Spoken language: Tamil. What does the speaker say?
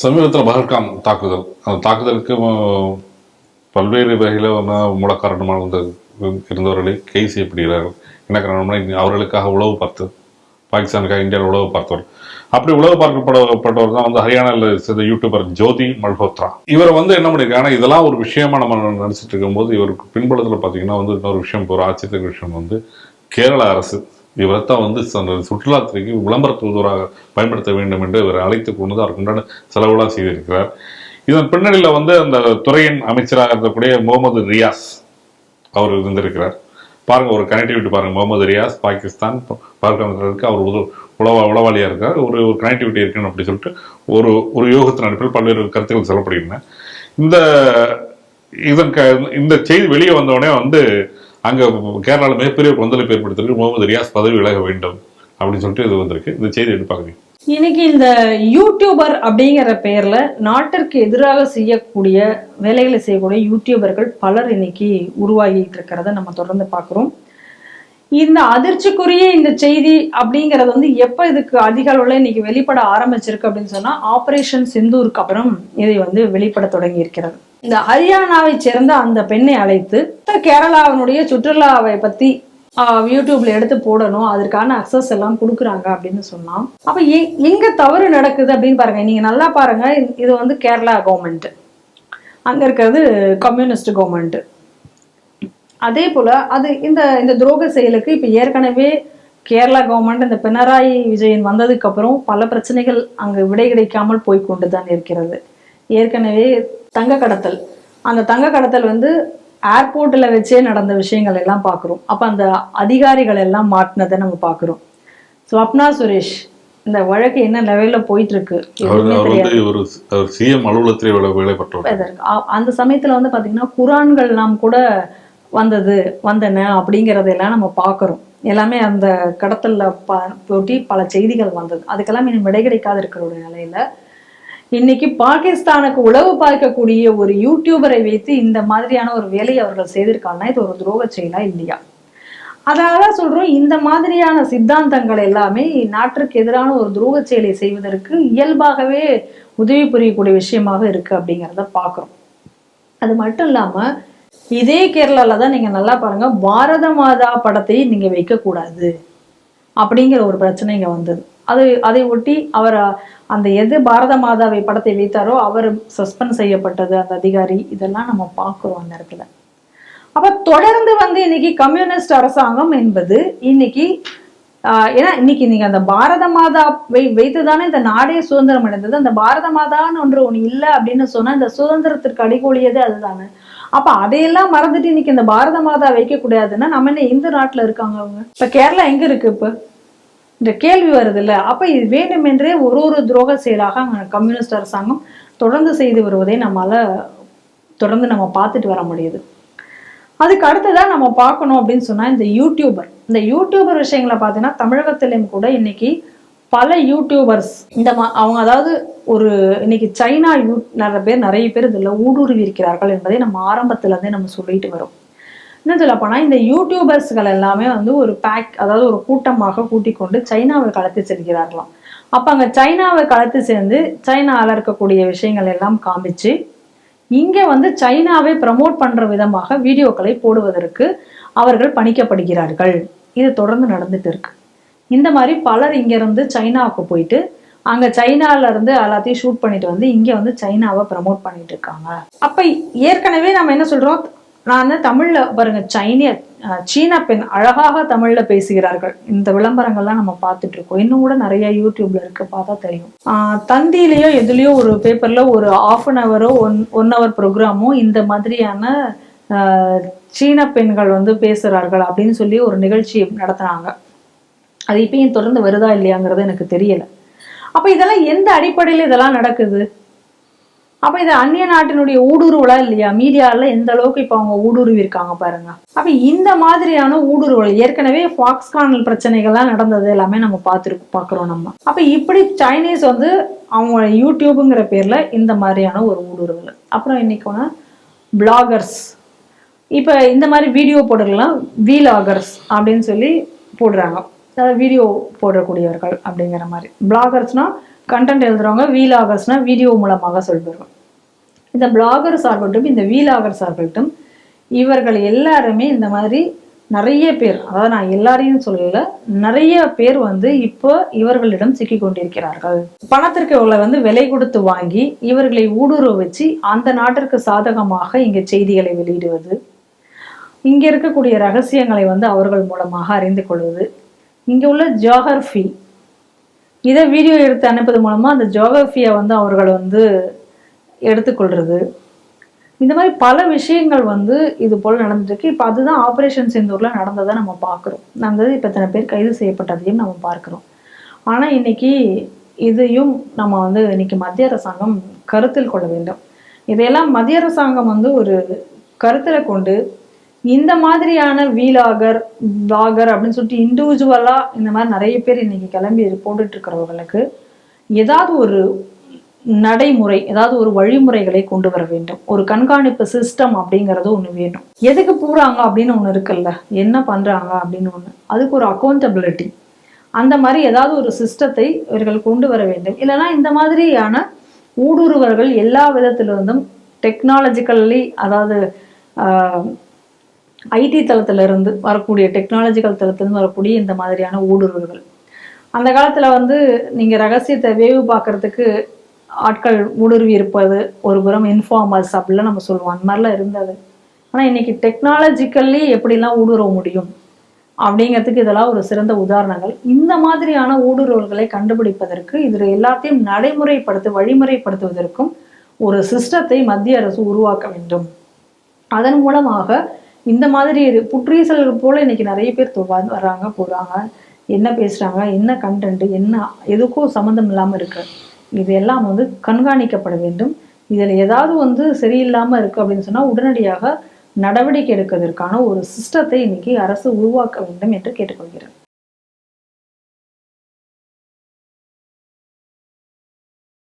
சமீபத்தில் பகல்காம் தாக்குதல். அந்த தாக்குதலுக்கு பல்வேறு வகையில் மூலக்காரணமாக இருந்த இருந்தவர்களை கைது செய்யப்படுகிறார்கள். என்ன காரணம்னா அவர்களுக்காக உளவு பார்த்து பாகிஸ்தானுக்காக இந்தியாவில் உளவு பார்த்தவர். அப்படி உளவு பார்க்கப்படப்பட்டவர் தான் வந்து ஹரியானாவில் சேர்ந்த யூடியூபர் ஜோதி மல்ஹோத்ரா. இவரை வந்து என்ன பண்ணியிருக்காங்கன்னா இதெல்லாம் ஒரு விஷயமா நம்ம நினச்சிட்டு இருக்கும்போது இவருக்கு பின்புலத்தில் பார்த்தீங்கன்னா வந்து இன்னொரு விஷயம் ஒரு ஆச்சரியத்துக்கு விஷயம் வந்து கேரள அரசு இவரைத்தான் வந்து அந்த சுற்றுலாத்துறைக்கு விளம்பர தூதுவராக பயன்படுத்த வேண்டும் என்று இவரை அழைத்து கொண்டு அதற்குண்டான செலவுலாம் செய்திருக்கிறார். இதன் பின்னணியில் வந்து அந்த துறையின் அமைச்சராக இருக்கக்கூடிய முகமது ரியாஸ் அவர் இருந்திருக்கிறார். பாருங்க ஒரு கனெக்டிவிட்டி பாருங்க. முகமது ரியாஸ் பாகிஸ்தான் பார்க்க அவர் உத உளவா உளவாளியாக இருக்கார். ஒரு ஒரு கனெக்டிவிட்டி இருக்குன்னு அப்படி சொல்லிட்டு ஒரு ஒரு யோகத்தின் அடிப்பில் பல்வேறு கருத்துக்கள் சொல்லப்படுகின்றன. இந்த இதன் க இந்த செய்தி வெளியே வந்தவுடனே வந்து அங்க கேரளாவில் மிகப்பெரிய கொந்தளிப்பு ஏற்படுத்திருக்கு முகமது ரியாஸ் பதவி விலக வேண்டும் அப்படின்னு சொல்லிட்டு இது வந்திருக்கு. இந்த செய்தி எடுத்து பார்க்குறீங்க? இன்னைக்கு இந்த யூடியூபர் அப்படிங்கிற பெயர்ல நாட்டிற்கு எதிராக செய்யக்கூடிய வேலைகளை செய்யக்கூடிய யூடியூபர்கள் பலர் இன்னைக்கு உருவாகிட்டு இருக்கிறத நம்ம தொடர்ந்து பார்க்குறோம். இந்த அதிர்ச்சிக்குரிய இந்த செய்தி அப்படிங்கிறது வந்து எப்போ இதுக்கு அதிக அளவில் இன்னைக்கு வெளிப்பட ஆரம்பிச்சிருக்கு அப்படின்னு சொன்னால் ஆபரேஷன் சிந்தூருக்கு அப்புறம் இதை வந்து வெளிப்பட தொடங்கி இருக்கிறது. இந்த ஹரியானாவை சேர்ந்த அந்த பெண்ணை அழைத்து கேரளாவினுடைய சுற்றுலாவை பத்தி ஆஹ், யூடியூப்ல எடுத்து போடணும் அதற்கான அக்சஸ் எல்லாம் கொடுக்குறாங்க அப்படின்னு சொன்னா அப்ப எ- எங்க தவறு நடக்குது அப்படின்னு பாருங்க நீங்க நல்லா பாருங்க இது வந்து கேரளா கவர்மெண்ட் அங்க இருக்கிறது கம்யூனிஸ்ட் கவர்மெண்ட் அதே போல அது இந்த இந்த துரோக செயலுக்கு இப்ப ஏற்கனவே கேரளா கவர்மெண்ட் இந்த பினராயி விஜயன் வந்ததுக்கு அப்புறம் பல பிரச்சனைகள் அங்கு விடை கிடைக்காமல் போய் கொண்டுதான் இருக்கிறது. ஏற்கனவே தங்க கடத்தல். அந்த தங்க கடத்தல் வந்து ஏர்போர்ட்ல வச்சே நடந்த விஷயங்கள் எல்லாம் பார்க்குறோம் அப்ப அந்த அதிகாரிகள் எல்லாம் மாட்டினதை நம்ம பார்க்குறோம் ஸ்வப்னா சுரேஷ் இந்த வழக்கு என்ன லெவல்ல போயிட்டு இருக்கு அந்த சமயத்துல வந்து பாத்தீங்கன்னா குரான்கள்லாம் கூட வந்தது வந்தன அப்படிங்கிறதெல்லாம் நம்ம பார்க்குறோம். எல்லாமே அந்த கடத்தல்ல ப போட்டி பல செய்திகள் வந்தது. அதுக்கெல்லாம் இன்னும் விடை கிடைக்காது இருக்கிற ஒரு நிலையில. இன்னைக்கு பாகிஸ்தானுக்கு உளவு பார்க்கக்கூடிய ஒரு யூடியூபரை வைத்து இந்த மாதிரியான ஒரு வேலையை அவர்கள் செய்திருக்காங்கன்னா இது ஒரு துரோக செயலா இல்லையா? அதனால சொல்றோம் இந்த மாதிரியான சித்தாந்தங்கள் எல்லாமே நாட்டிற்கு எதிரான ஒரு துரோக செயலை செய்வதற்கு இயல்பாகவே உதவி புரியக்கூடிய விஷயமாக இருக்கு அப்படிங்கிறத பார்க்குறோம். அது மட்டும் இல்லாம இதே கேரளாவில் தான் நீங்க நல்லா பாருங்க பாரத மாதா படத்தை நீங்க வைக்கக்கூடாது அப்படிங்கிற ஒரு பிரச்சனை இங்கே வந்தது. அது அதை ஒட்டி அவர் அந்த எது பாரத மாதாவை படத்தை வைத்தாரோ அவர் சஸ்பெண்ட் செய்யப்பட்டது அந்த அதிகாரி இதெல்லாம் நம்ம பார்க்குறோம் அந்த இடத்துல. அப்ப தொடர்ந்து வந்து இன்னைக்கு கம்யூனிஸ்ட் அரசாங்கம் என்பது இன்னைக்கு ஆஹ் ஏன்னா இன்னைக்கு நீங்க அந்த பாரத மாதா வை வைத்து தானே இந்த நாடே சுதந்திரம் அடைந்தது அந்த பாரத மாதான்னு ஒன்று ஒண்ணு இல்லை அப்படின்னு சொன்னா இந்த சுதந்திரத்திற்கு அடிகோலியதே அதுதானே. அப்ப அதையெல்லாம் மறந்துட்டு இன்னைக்கு இந்த பாரத மாதா வைக்க கூடாதுன்னா நம்ம என்ன இந்த நாட்டுல இருக்காங்க அவங்க? இப்ப கேரளா எங்க இருக்கு இப்ப? இந்த கேள்வி வருது இல்ல அப்ப இது வேண்டுமென்றே ஒரு ஒரு துரோக செயலாக அங்க கம்யூனிஸ்ட் அரசாங்கம் தொடர்ந்து செய்து வருவதை நம்மால தொடர்ந்து நம்ம பார்த்துட்டு வர முடியுது. அதுக்கு அடுத்ததான் நம்ம பார்க்கணும் அப்படின்னு சொன்னா இந்த யூடியூபர் இந்த யூடியூபர் விஷயங்களை பார்த்தீங்கன்னா தமிழகத்திலையும் கூட இன்னைக்கு பல யூடியூபர்ஸ் இந்த மா- அவங்க அதாவது ஒரு இன்னைக்கு சைனா யூ நிறைய பேர் நிறைய பேர் இதில் ஊடுருவி இருக்கிறார்கள் என்பதை நம்ம ஆரம்பத்துல இருந்தே நம்ம சொல்லிட்டு வரோம். என்ன சொல்ல போனால் இந்த யூடியூபர்ஸ்கள் எல்லாமே வந்து ஒரு பேக் அதாவது ஒரு கூட்டமாக கூட்டிக் கொண்டு சைனாவை கலத்து செல்கிறார்களாம். அப்போ அங்கே சைனாவை கலத்து சேர்ந்து சைனாவில் இருக்கக்கூடிய விஷயங்கள் எல்லாம் காமிச்சு இங்கே வந்து சைனாவை ப்ரமோட் பண்ணுற விதமாக வீடியோக்களை போடுவதற்கு அவர்கள் பணிக்கப்படுகிறார்கள். இது தொடர்ந்து நடந்துட்டு இருக்கு. இந்த மாதிரி பலர் இங்கேருந்து சைனாவுக்கு போயிட்டு அங்கே சைனால எல்லாத்தையும் ஷூட் பண்ணிட்டு வந்து இங்கே வந்து சைனாவை ப்ரமோட் பண்ணிட்டு இருக்காங்க. அப்போ ஏற்கனவே நம்ம என்ன சொல்கிறோம் நான் தமிழில் பாருங்க சைனிய சீன பெண் அழகாக தமிழில் பேசுகிறார்கள். இந்த விளம்பரங்கள்லாம் நம்ம பார்த்துட்டு இருக்கோம். இன்னும் கூட நிறைய யூடியூப்ல இருக்கு பார்த்தா தெரியும். ஆஹ், எதுலேயோ ஒரு பேப்பர்ல ஒரு ஆஃப் அன் ஹவரோ ஒன் ஒன் ஹவர் ப்ரோக்ராமோ இந்த மாதிரியான சீன பெண்கள் வந்து பேசுகிறார்கள் அப்படின்னு சொல்லி ஒரு நிகழ்ச்சி நடத்துனாங்க. அது இப்பயும் தொடர்ந்து வருதா இல்லையாங்கிறது எனக்கு தெரியல. அப்ப இதெல்லாம் எந்த அடிப்படையில் இதெல்லாம் நடக்குது? அப்ப இது அந்நிய நாட்டினுடைய ஊடுருவலா இல்லையா? மீடியால எந்த அளவுக்கு இப்ப அவங்க ஊடுருவி இருக்காங்க பாருங்க. அப்ப இந்த மாதிரியான ஊடுருவல் ஏற்கனவே ஃபாக்ஸ்கானல் பிரச்சனைகள்லாம் நடந்தது எல்லாமே நம்ம பார்த்துருக்கோம் பார்க்குறோம் நம்ம. அப்ப இப்படி சைனீஸ் வந்து அவங்க யூடியூபுங்கிற பேர்ல இந்த மாதிரியான ஒரு ஊடுருவல். அப்புறம் இன்னைக்கு பிளாகர்ஸ் இப்போ இந்த மாதிரி வீடியோ போடுறதுலாம் வீலாகர்ஸ் அப்படின்னு சொல்லி போடுறாங்க. வீடியோ போடக்கூடியவர்கள் அப்படிங்கிற மாதிரி. பிளாகர்ஸ்னா கண்டென்ட் எழுதுறவங்க வீலாகர்ஸ்னா வீடியோ மூலமாக சொல்வார்கள் இந்த பிளாகர்ஸ் ஆகட்டும் இந்த வீலாகர்ஸ் ஆகட்டும் இவர்கள் எல்லாருமே இந்த மாதிரி நிறைய பேர் அதாவது நான் எல்லாரையும் சொல்லல நிறைய பேர் வந்து இப்போ இவர்களிடம் சிக்கி கொண்டிருக்கிறார்கள். பணத்திற்கு இவர்களை வந்து விலை கொடுத்து வாங்கி இவர்களை ஊடுருவ வச்சு அந்த நாட்டிற்கு சாதகமாக இங்க செய்திகளை வெளியிடுவது இங்க இருக்கக்கூடிய ரகசியங்களை வந்து அவர்கள் மூலமாக அறிந்து கொள்வது இங்கே உள்ள ஜியோகிரஃபி இதை வீடியோ எடுத்து அனுப்பது மூலமாக அந்த ஜியாகிரஃபியை வந்து அவர்கள் வந்து எடுத்துக்கொள்வது இந்த மாதிரி பல விஷயங்கள் வந்து இது போல் நடந்துட்டுருக்கு. இப்போ அதுதான் ஆப்ரேஷன் செந்தூரில் நடந்ததை நம்ம பார்க்குறோம். நடந்தது இப்போ இத்தனை பேர் கைது செய்யப்பட்டதையும் நம்ம பார்க்குறோம். ஆனால் இன்னைக்கு இதையும் நம்ம வந்து இன்னைக்கு மத்திய அரசாங்கம் கருத்தில் கொள்ள வேண்டும். இதையெல்லாம் மத்திய அரசாங்கம் வந்து ஒரு கருத்தில் கொண்டு இந்த மாதிரியான வீலாகர் பிளாகர் அப்படின்னு சொல்லிட்டு இண்டிவிஜுவலாக இந்த மாதிரி நிறைய பேர் இன்னைக்கு கிளம்பி போட்டுட்டு இருக்கிறவர்களுக்கு ஏதாவது ஒரு நடைமுறை ஏதாவது ஒரு வழிமுறைகளை கொண்டு வர வேண்டும். ஒரு கண்காணிப்பு சிஸ்டம் அப்படிங்கிறது ஒன்று வேணும். எதுக்கு போகிறாங்க அப்படின்னு ஒன்று இருக்குல்ல? என்ன பண்ணுறாங்க அப்படின்னு ஒன்று அதுக்கு ஒரு அக்கௌண்டபிலிட்டி அந்த மாதிரி ஏதாவது ஒரு சிஸ்டத்தை இவர்கள் கொண்டு வர வேண்டும். இல்லைன்னா இந்த மாதிரியான ஊடுருவர்கள் எல்லா விதத்திலிருந்தும் டெக்னாலஜிக்கல்லி அதாவது ஐடி தளத்துல இருந்து வரக்கூடிய டெக்னாலஜிக்கல் தளத்திலிருந்து வரக்கூடிய இந்த மாதிரியான ஊடுருவல்கள் அந்த காலத்துல வந்து நீங்க ரகசியத்தை வேவு பார்க்கறதுக்கு ஆட்கள் ஊடுருவி இருப்பது ஒரு புறம் இன்ஃபார்மர்ஸ் அப்படிலாம் நம்ம சொல்லுவோம். அந்த மாதிரிலாம் இருந்தது. ஆனா இன்னைக்கு டெக்னாலஜிக்கல்லி எப்படிலாம் ஊடுருவ முடியும்? அப்படிங்கிறதுக்கு இதெல்லாம் ஒரு சிறந்த உதாரணங்கள். இந்த மாதிரியான ஊடுருவல்களை கண்டுபிடிப்பதற்கு இதில் எல்லாத்தையும் நடைமுறைப்படுத்த வழிமுறைப்படுத்துவதற்கும் ஒரு சிஸ்டத்தை மத்திய அரசு உருவாக்க வேண்டும். அதன் மூலமாக இந்த மாதிரி இது புற்றீசல்கள் போல இன்னைக்கு நிறைய பேர் வர்றாங்க போறாங்க என்ன பேசுறாங்க என்ன கண்டென்ட் என்ன எதுக்கும் சம்மந்தம் இல்லாமல் இருக்கு. இது எல்லாம் வந்து கண்காணிக்கப்பட வேண்டும். இதில் ஏதாவது வந்து சரியில்லாமல் இருக்கு அப்படின்னு சொன்னால் உடனடியாக நடவடிக்கை எடுக்கிறதுக்கான ஒரு சிஸ்டத்தை இன்னைக்கு அரசு உருவாக்க வேண்டும் என்று கேட்டுக்கொள்கிறேன்.